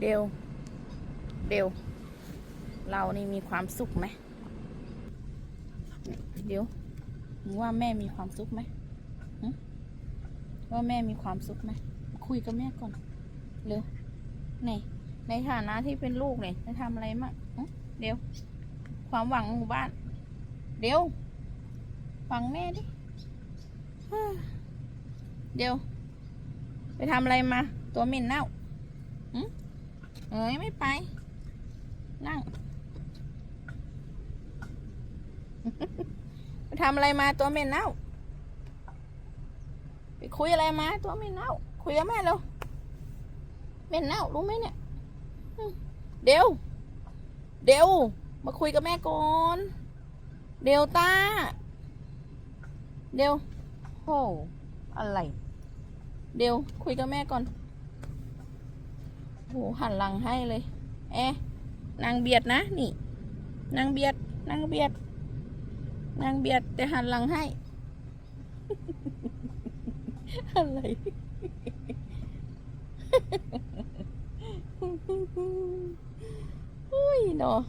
เดวเดวเรานี่มีความสุขไหมเดี๋ยวมึงว่าแม่มีความสุขไหมว่าแม่มีความสุขไหมคุยกับแม่ก่อนเร็วนี่ในฐานะที่เป็นลูกเนี่ยจะทำอะไรมั่งเดี๋ยว ความหวังหมู่บ้าน เดี๋ยวฟังแม่ดิเดี๋ยว ไปทำอะไรมา ตัวเหม็นเน่าหึ เอ้ยไม่ไป นั่งไปทำอะไรมาตัวเหม็นเน่าไปคุยอะไรมาตัวเหม็นเน่าคุยกับแม่เร็วเหม็นเน่ารู้ไหมเนี่ยอืมเดี๋ยวเดี๋ยวมาคุยกับแม่ก่อนเดี๋ยวตาเดี๋ยวโหอะไร เดี๋ยวคุยกับแม่ก่อน โหหันหลังให้เลยเอ๊ะนางเบียดนะ นี่ นางเบียด นางเบียด นางเบียดแต่หันหลังให้ อะไรอุ้ยเนาะ